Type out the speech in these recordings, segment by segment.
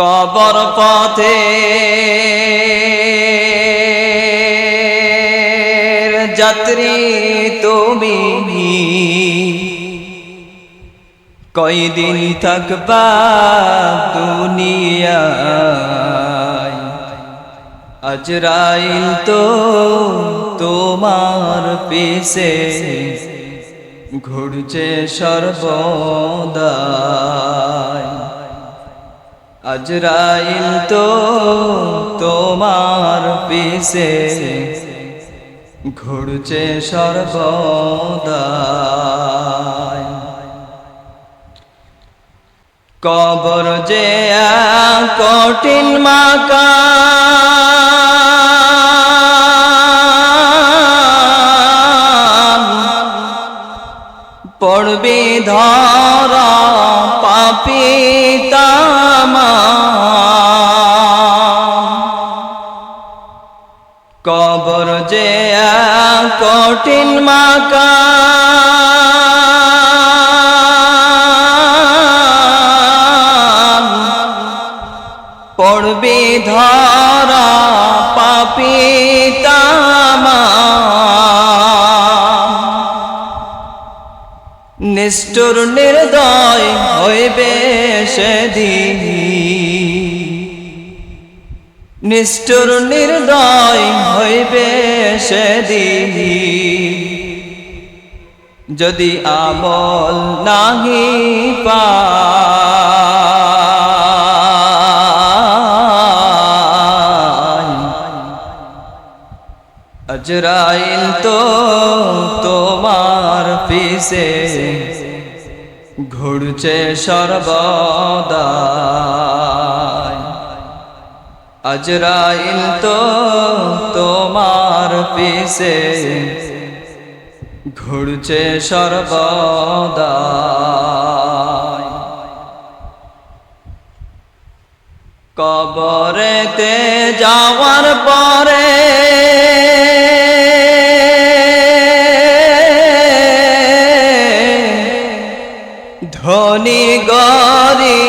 কবর পথে। যাত্রী তুমি কয়দিন থাকবা দুনিয়ায়? আজরাইল তো তোমার পিছে। ঘুরছে সর্বদায় আজরাইল তো তোমার পিছে ঘুরছে সর্বদায় কবর যে কঠিন মাকা পড়বে ধরা এক কঠিন পড়বে ধরা পাপি তামা। নিষ্ঠুর নির্দয় হইবে সেদিন। নিষ্ঠুর নির্দয় হইবে সেদিন। যদি আমল নাহি পা আজরাইল তো তোমার পিছে ঘুরছে সর্বদাই আজরাইল তো তোমার পিছে। ঘুরছে সর্বদাই। কবরেতে যাওয়ার পরে ধনী গরি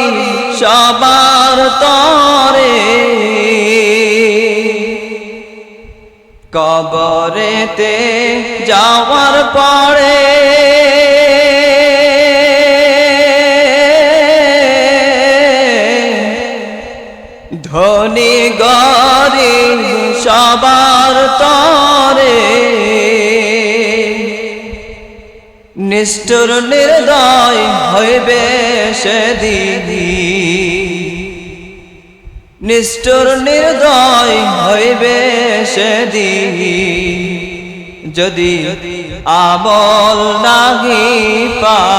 সবার তরে কবরেতে যাওয়ার পরে ধনী গরি সবার তরে নিষ্ঠুর নির্দয় হইবে সেদিদি নিষ্ঠুর নির্দয় হইবে সেদিদি যদি আমল নাহি পাই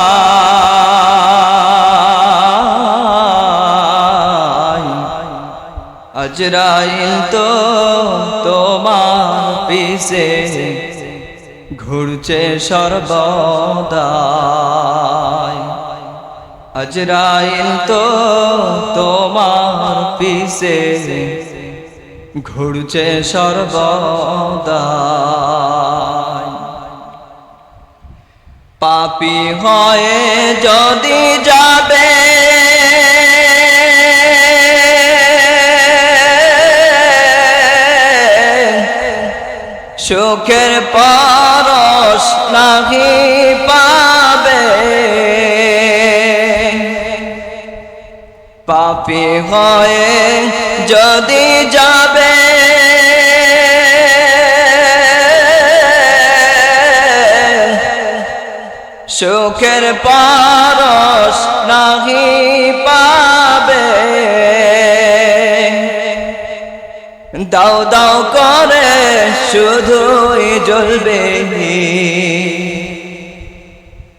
আজরাইল তো তোমার পিছে ঘুরছে সর্বদাই আজরাইল তো তোমার পিছে ঘুরছে সর্বদাই। পাপি হয়ে যদি যাবে সুখের পরশ নাহি পাবে। পাপি হয়ে যদি যাবে সুখের পরশ নাহি পাবে। দাও দাও করে শুধুই জ্বলবে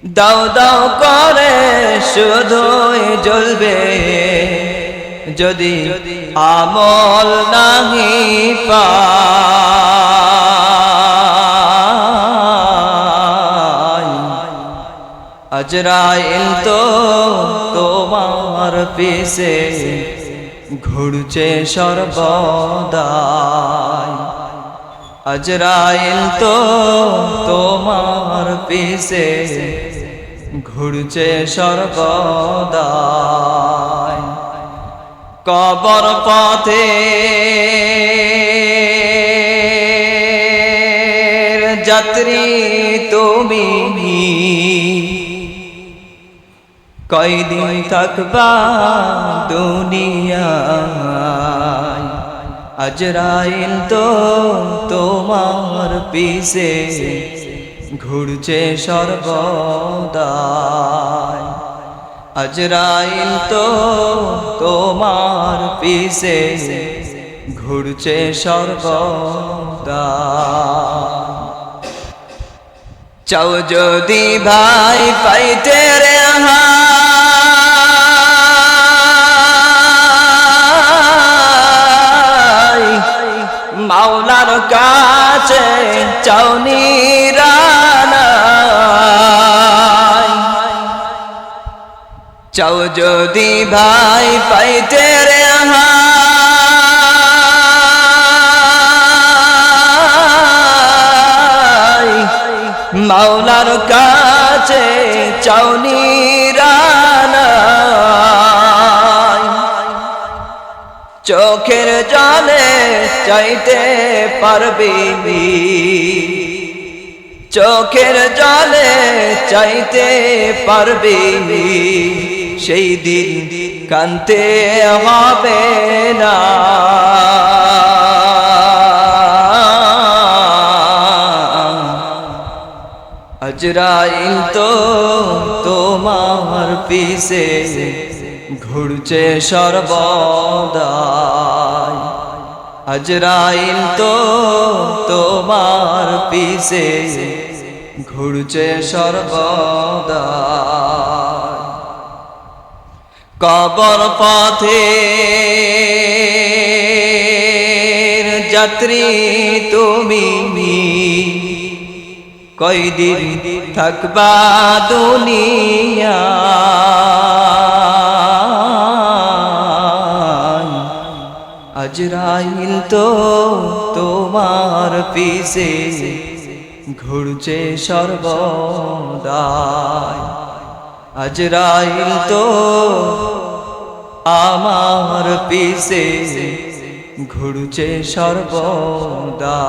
দাও দাও করে শুধুই জ্বলবে। যদি আমল নাহি পাই, আজরাইল তো তোমার পিছে ঘুরছে সর্বদাই। আজরাইল তো তোমার পিছে ঘুরছে সর্বদাই কবর পথে যাত্রী তুমি কয়দিন থাকবা দুনিয়া আজরাইল তো তোমার পিছে। ঘুরছে সর্বদায় আজরাইল তো তোমার পিছে ঘুরছে সর্বদা চাও যদি ভাই পাইতে রে যদি ভাই পাইতে রে মাওলার কাছে চাউনি চোখের জলে চাইতে পারবি চোখের জলে চাইতে পারবি সেই দিন কানতে হবে না। আজরাইল তো তোমার পিছে ঘুরছে সর্বদাই। আজরাইল তো তোমার পিছে ঘুরছে সর্বদাই। কবর পথে যাত্রী তুমি কয়দিন থাকবা দুনিয়া? আজরাইল তো তোমার পিছে ঘুরছে সর্বদাই। আজরাইল তো আমার পিছে ঘুরছে সর্বদা।